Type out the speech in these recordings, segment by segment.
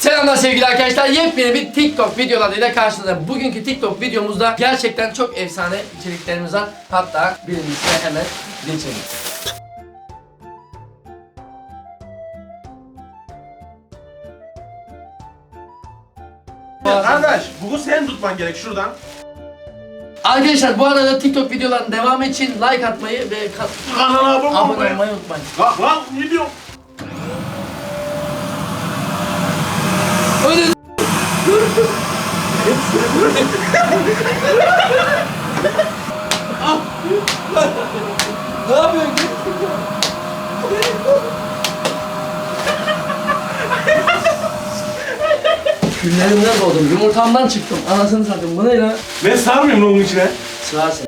Selamlar sevgili arkadaşlar. Yepyeni bir TikTok videolarıyla karşınızdayım. Bugünkü TikTok videomuzda gerçekten çok efsane içeriklerimiz var. Hatta birincisine hemen geçelim. Kardeş bunu sen tutman gerek şuradan. Arkadaşlar bu arada TikTok videoların devamı için like atmayı ve ka- Kanala abone abone olmayı. unutmayın. Bak lan ne diyorsun? Öyle ne yapıyorsun? Küllerimden doğdum. Yumurtamdan çıktım. Anasını satayım. Bu ne lan? Ben sarmıyorum lan onun içine. Sığarsın.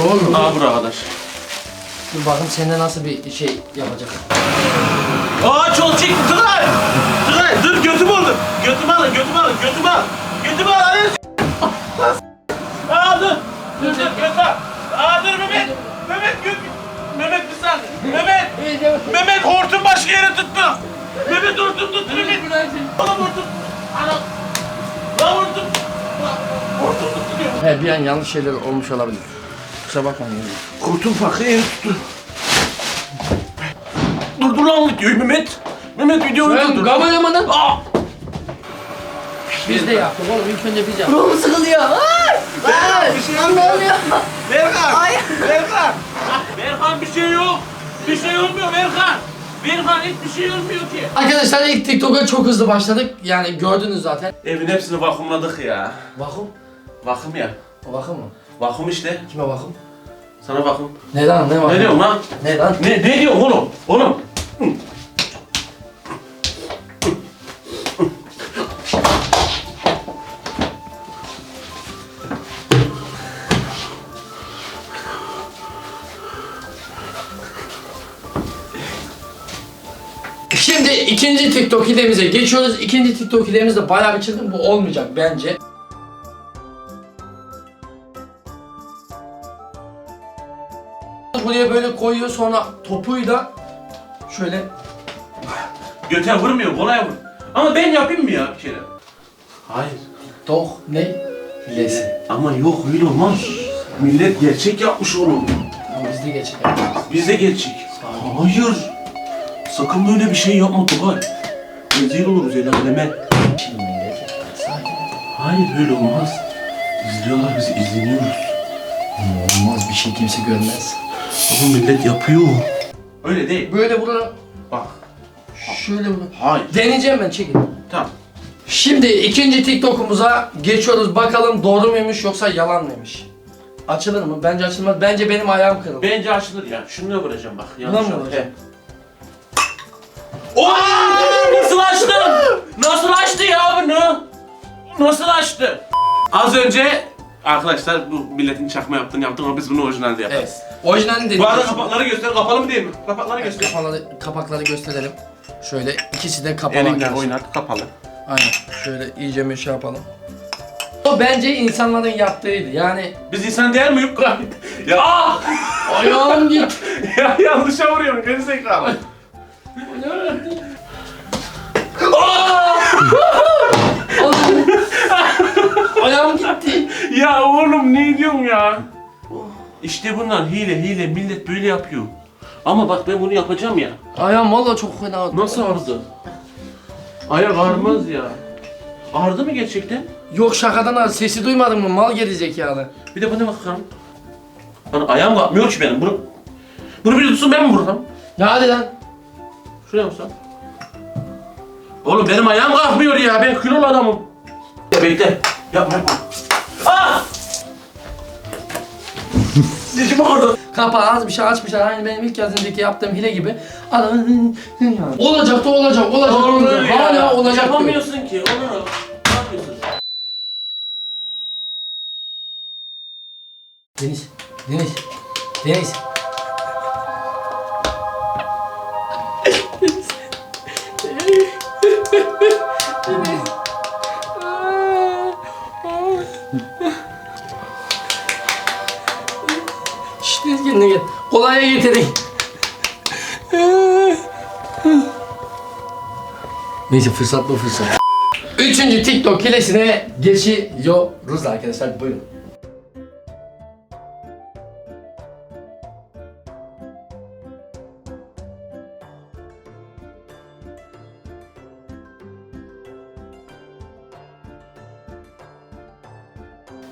Oğlum. Aa bura arkadaş. Dur bakın sende nasıl bir şey yapacak. Aa çok çek Tugay. Götümü alın. Götümü alın götümü alın götümü al. Götümü al hadi. Aa dur. Dur dur götü al. Aa dur Mehmet. Mehmet göt. Mehmet bir saniye. Mehmet. Mehmet hortum başka yere tuttu. Mehmet hortum tut Mehmet. Oğlum hortum. Ana. Lan hortum. Hortum tuttu diyor. He bir an yanlış şeyler olmuş olabilir. Kusura bakmayın. Kurtun farkı yeri tuttu. Dur dur lan videoyu Mehmet. Mehmet videoyu durdur. kameramadan Aa! Biz de yaptık oğlum ilk önce biz yaptık. Ruhum sıkılıyor. Ay! Bir şey Ne olmuyor. oluyor? Berkan! Berkan! Berkan bir şey yok. Bir şey olmuyor Berkan. Berkan hiçbir şey olmuyor ki. Arkadaşlar ilk TikTok'a çok hızlı başladık. Yani gördünüz zaten. Evin hepsini vakumladık ya. Vakum. Vakum ya. O vakum mu? Vakum işte. Kime vakum? Sana vakum. Ne lan ne vakum? Ne diyorsun lan? Ne lan? Ne, ne diyorsun oğlum? Oğlum. Şimdi ikinci TikTok hilemize geçiyoruz. İkinci TikTok hilemiz de bayağı bir çılgın. Bu olmayacak bence. Buraya böyle koyuyor sonra topuyla şöyle Göte vurmuyor, kolay vur. Ama ben yapayım mı ya bir kere? Hayır. tok ne? Hilesi. Ama yok öyle olmaz. Millet gerçek yapmış oğlum. Ama biz de geçelim. Biz de gerçek. Hayır. Sakın böyle bir şey yapma Tugay. Rezil oluruz el aleme. Şimdi millet. Sakin. Hayır öyle olmaz. İzliyorlar bizi, izleniyoruz. Olmaz bir şey kimse görmez. Ama millet yapıyor. Öyle değil. Böyle burada Bak. şöyle bunu. Hayır. Deneyeceğim ben çekin. Tamam. Şimdi ikinci TikTok'umuza geçiyoruz. Bakalım doğru muymuş yoksa yalan mıymış? Açılır mı? Bence açılmaz. Bence benim ayağım kırıldı. Bence açılır ya. Şunu vuracağım bak. Buna Yanlış mı oldu. vuracağım? He. Oo! Nasıl açtı? Nasıl açtı ya bunu? Nasıl açtı? Az önce arkadaşlar bu milletin çakma yaptığını yaptık ama biz bunu orijinalde yaparız. Evet. Orijinalini Bu arada kapakları göster. Kapalı mı değil mi? Kapakları göster. Kapakları, kapakları gösterelim. Şöyle ikisi de kapalı Elinden arkadaşlar. oynat. Kapalı. Aynen. Şöyle iyice bir şey yapalım. O bence insanların yaptığıydı. Yani Biz insan değil miyiz? ya ah! ayağım git. ya yanlışa vuruyorum. Geri zekalı. Ayağım gitti. ya oğlum ne diyorsun ya? İşte bunlar hile hile millet böyle yapıyor. Ama bak ben bunu yapacağım ya. Ayağım valla çok fena. Nasıl ağrıdı? Ayak ağrımaz ya. Ağrıdı mı gerçekten? Yok şakadan ağrı. Sesi duymadın mı? Mal geri zekalı. Bir de bana bakalım. Lan ayağım kalkmıyor ki benim. Bunu, bunu bir tutsun ben mi vursam? Ya hadi lan. Şuraya vursam. Oğlum benim ayağım kalkmıyor ya. Ben kilolu adamım. Bekle. Yapma yapma. Ah! Dişim ağrıdı. Kapağı az bir şey açmışlar. Aynı benim ilk az önceki yaptığım hile gibi. Adam olacak da olacak, olacak da olacak. Hala olacak diyor. Yapamıyorsun ki. Olur. Ne yapıyorsun? Deniz, Deniz, Deniz. Kendine gel. Kolaya getirin. Neyse fırsat bu fırsat. Üçüncü TikTok hilesine geçiyoruz arkadaşlar. Buyurun.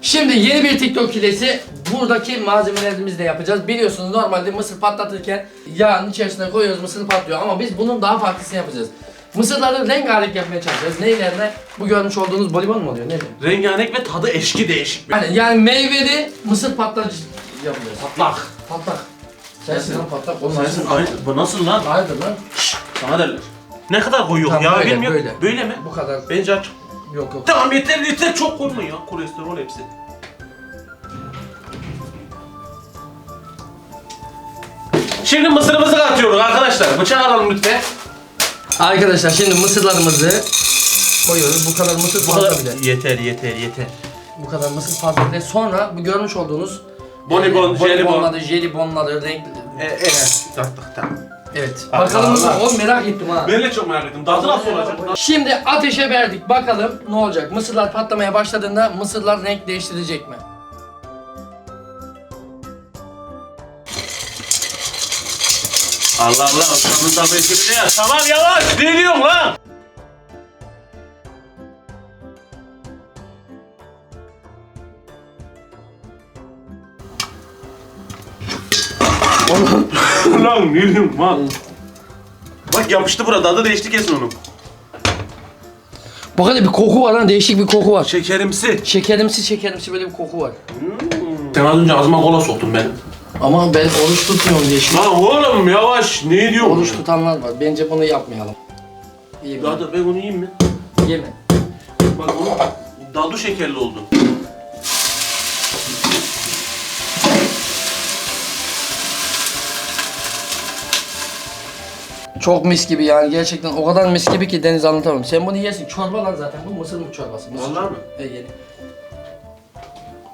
Şimdi yeni bir TikTok hilesi. Buradaki malzemelerimizle yapacağız. Biliyorsunuz normalde mısır patlatırken yağın içerisine koyuyoruz mısır patlıyor ama biz bunun daha farklısını yapacağız. Mısırları rengarenk yapmaya çalışacağız. Neylerine? Bu görmüş olduğunuz bolibon mu oluyor? Ne? Rengarenk ve tadı eşki değişik. Yani, yani meyveli mısır patlatıcı yapacağız. Patlak. Patlak. Sensin lan patlak. Onun Sensin aynı. Bu nasıl lan? Hayırdır lan? Sana derler. Ne kadar koyuyor Tamam, ya böyle, bilmiyorum. böyle. Böyle mi? Bu kadar. Bence aç. Yok yok. Tamam yeter yeter çok koyma ya. Kolesterol hepsi. Şimdi mısırımızı atıyoruz arkadaşlar. Bıçağı alalım lütfen. Arkadaşlar şimdi mısırlarımızı koyuyoruz. Bu kadar mısır Bu fazla bile. Yeter yeter yeter. Bu kadar mısır fazla bile. Sonra bu görmüş olduğunuz Bonibon, e, jelibon. bonibonları, jelibonları, renkli. E, evet. Taktık tamam. Evet. Allah Bakalım. Allah. Oğlum merak ettim ha. Ben de çok merak ettim. Tadı nasıl olacak? Şimdi ateşe verdik. Bakalım ne olacak? Mısırlar patlamaya başladığında mısırlar renk değiştirecek mi? Allah Allah. Osman'ın da bekini ya. Tamam yavaş. Ne diyorsun lan? lan ne diyorsun lan? Bak yapıştı burada. Adı değişti kesin onun. Bu kadar bir koku var lan. Değişik bir koku var. Şekerimsi. Şekerimsi şekerimsi böyle bir koku var. Sen az önce ağzıma kola soktun benim. Ama ben oruç tutmuyorum diye şimdi. Lan oğlum yavaş. Ne diyorsun? Oruç tutanlar var. Bence bunu yapmayalım. İyi Ya da ben onu yiyeyim mi? Yeme. Bak onu dadu şekerli oldu. Çok mis gibi yani gerçekten o kadar mis gibi ki Deniz anlatamam. Sen bunu yersin. Çorba lan zaten bu mısır mı çorbası? Mısır Vallahi mi? E, yedi.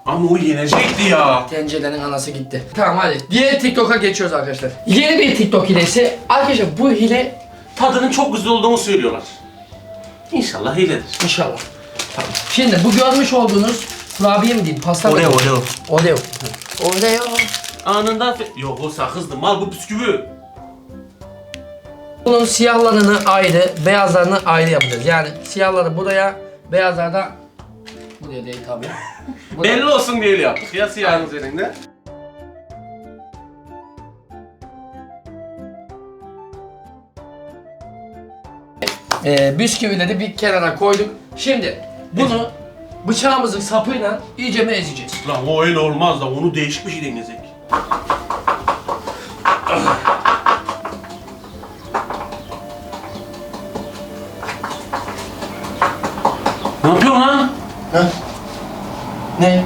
Ama o yenecekti ya. Tencerenin anası gitti. Tamam hadi. Diğer TikTok'a geçiyoruz arkadaşlar. Yeni bir TikTok hilesi. Arkadaşlar bu hile Tadının çok güzel olduğunu söylüyorlar. İnşallah iyidir. inşallah. Tamam. Şimdi bu görmüş olduğunuz kurabiye mi diyeyim? Pasta mı? Oreo, diyeyim? Oreo. Oreo. Oreo. Anında fe- Yok o sakızdı. Mal bu bisküvi. Bunun siyahlarını ayrı, beyazlarını ayrı yapacağız. Yani siyahları buraya, beyazları da buraya değil tabii. Buraya. Belli olsun diye yaptık ya siyahın üzerinde. Ee, bisküvileri bir kenara koyduk. Şimdi bunu bıçağımızın sapıyla iyice mi ezeceğiz? Lan o öyle olmaz da onu değişik bir şey deneyecek. Ne yapıyorsun lan? Ne?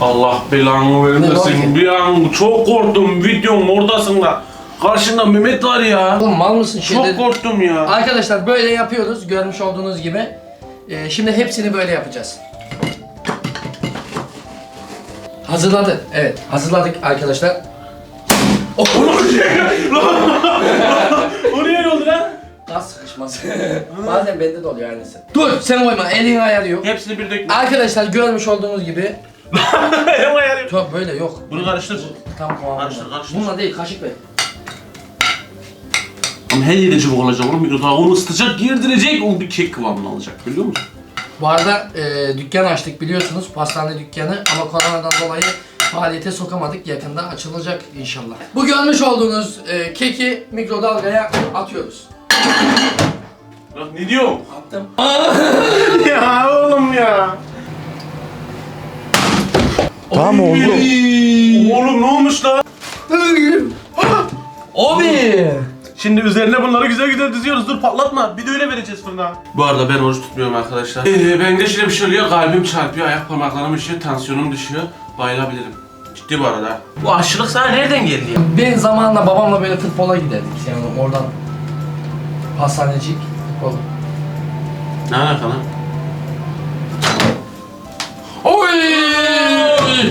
Allah belanı vermesin. Bir an çok korktum. Videonun oradasın da. Karşında Mehmet var ya. Oğlum mal mısın Çok şimdi? korktum ya. Arkadaşlar böyle yapıyoruz görmüş olduğunuz gibi. Ee, şimdi hepsini böyle yapacağız. Hazırladık. Evet hazırladık arkadaşlar. O niye oldu lan? Gaz sıkışması. Bazen bende de oluyor aynısı. Dur sen koyma elin ayarı yok. Hepsini bir dökme. Arkadaşlar görmüş olduğunuz gibi. Elim ayarı. Çok böyle yok. Bunu karıştır. Tam kıvamında. Karıştır, karıştır. Bununla değil kaşık ver. Ama her yeri cıvık olacak oğlum. Mikrodalga onu ısıtacak, girdirecek, o bir kek kıvamını alacak biliyor musun? Bu arada e, dükkan açtık biliyorsunuz pastane dükkanı ama koronadan dolayı faaliyete sokamadık. Yakında açılacak inşallah. Bu görmüş olduğunuz e, keki mikrodalgaya atıyoruz. Lan ne diyorsun? Attım. ya oğlum ya. Tamam oldu. Oğlum ne olmuş lan? Abi. Şimdi üzerine bunları güzel güzel diziyoruz. Dur patlatma. Bir de öyle vereceğiz fırına. Bu arada ben oruç tutmuyorum arkadaşlar. Ee, ben de şöyle bir şey oluyor. Kalbim çarpıyor, ayak parmaklarım düşüyor, tansiyonum düşüyor. Bayılabilirim. Ciddi bu arada. Bu aşılık sana nereden geldi ya? Ben zamanla babamla böyle futbola giderdik yani oradan pastanecik futbol. Ne alaka lan? Oy!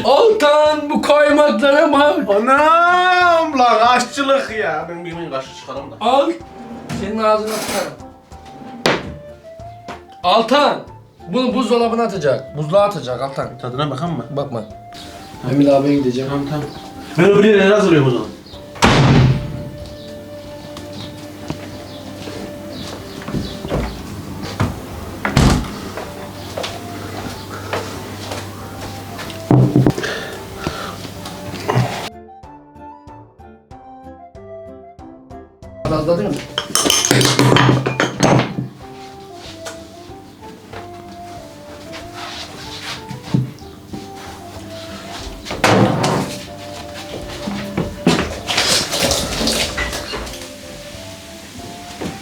Altan bu kaymaklara bak. Anam lan aşçılık ya. Ben bir gün kaşı çıkarım da. Al. Senin ağzına sıkarım. Altan! Bunu buzdolabına atacak. Buzluğa atacak Altan. Tadına bakalım mı? Bakma. Emil abiye gideceğim. Tamam tamam. Ben öbürleri hazırlıyorum o zaman.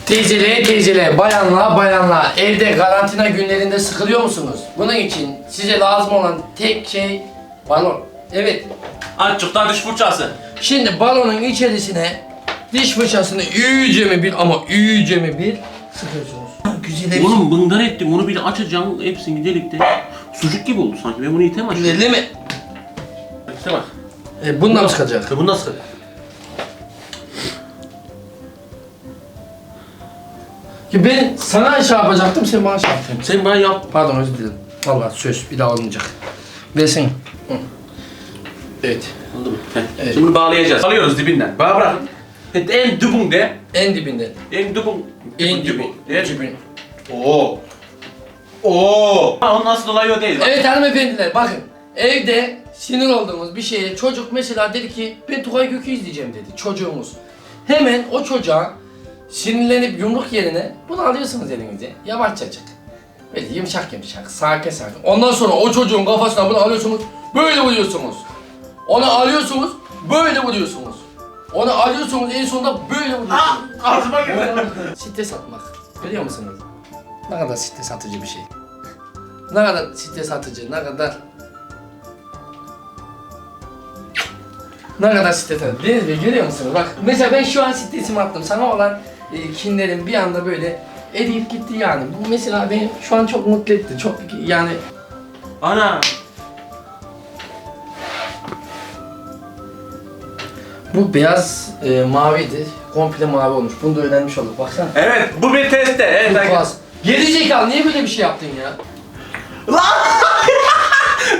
Teyzele teyzele, bayanla bayanla evde karantina günlerinde sıkılıyor musunuz? Bunun için size lazım olan tek şey balon. Evet, daha diş fırçası. Şimdi balonun içerisine diş fırçasını iyice mi bir ama iyice mi bir sıkıyorsunuz. Güzel Oğlum bundan ettim. Onu bir açacağım. Hepsini delikte. Sucuk gibi oldu sanki. Ben bunu item açtım. Belli mi? İşte bak. E, bundan mı sıkacak? İşte bu nasıl? Ki ben sana şey yapacaktım, sen bana şey yaptın. Sen bana yap. Pardon özür dilerim. Vallahi söz bir daha olmayacak. Versin. Hı. Evet. Oldu mu? Heh. Evet. Şimdi bunu bağlayacağız. Alıyoruz dibinden. Bana bırak. Evet, En dibinde. En dibinde. En dibin. En dibi. En Dibin. Oo. Oo. Ha, onun asıl olayı o değil. Evet hanımefendiler bakın. Evde sinir olduğumuz bir şeye çocuk mesela dedi ki ben Tugay Gök'ü izleyeceğim dedi çocuğumuz. Hemen o çocuğa sinirlenip yumruk yerine bunu alıyorsunuz elinize. Yavaşçacık. Böyle yumuşak yumuşak, sakin sakin. Ondan sonra o çocuğun kafasına bunu alıyorsunuz, böyle vuruyorsunuz. Onu alıyorsunuz, böyle vuruyorsunuz. Onu alıyorsunuz en sonunda böyle vuruyorsunuz. Ağzıma girdi. Stres atmak. Görüyor musunuz? Ne kadar stres atıcı bir şey. Ne kadar stres atıcı, ne kadar... Ne kadar stres atıcı. Deniz Bey görüyor musunuz? Bak mesela ben şu an stresimi attım. Sana olan e, kinlerim bir anda böyle eriyip gitti yani. Bu mesela beni şu an çok mutlu etti. Çok yani Ana. bu beyaz e, maviydi. Komple mavi olmuş. Bunu da öğrenmiş olduk. Baksana. Evet bu bir testte. Evet. Bu arkadaşlar. beyaz. Geri zekalı niye böyle bir şey yaptın ya?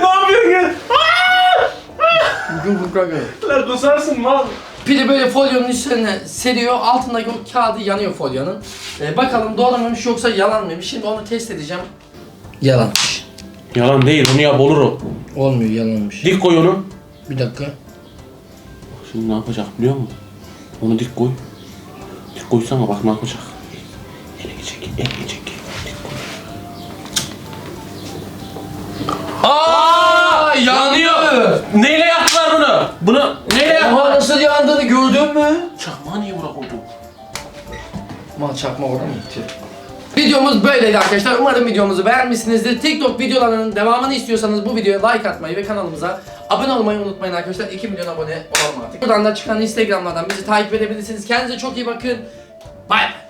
ne yapıyorsun ya? Bugün fıkra göre. Lan kusarsın mal. Pili böyle folyonun üstüne seriyor. Altındaki o kağıdı yanıyor folyonun. Ee, bakalım doğru muymuş yoksa yalan mıymış? Şimdi onu test edeceğim. Yalanmış. Yalan değil onu yap olur o. Olmuyor yalanmış. Dik koy onu. Bir dakika. Şimdi ne yapacak biliyor musun? Onu dik koy. Dik koysana bak ne yapacak. Elini çek, elini çek. Aa yanıyor. Neyle yaptılar bunu? Bunu Mal çakma orada mı gitti? Videomuz böyleydi arkadaşlar. Umarım videomuzu beğenmişsinizdir. TikTok videolarının devamını istiyorsanız bu videoya like atmayı ve kanalımıza abone olmayı unutmayın arkadaşlar. 2 milyon abone olalım artık. Buradan da çıkan Instagram'lardan bizi takip edebilirsiniz. Kendinize çok iyi bakın. Bye.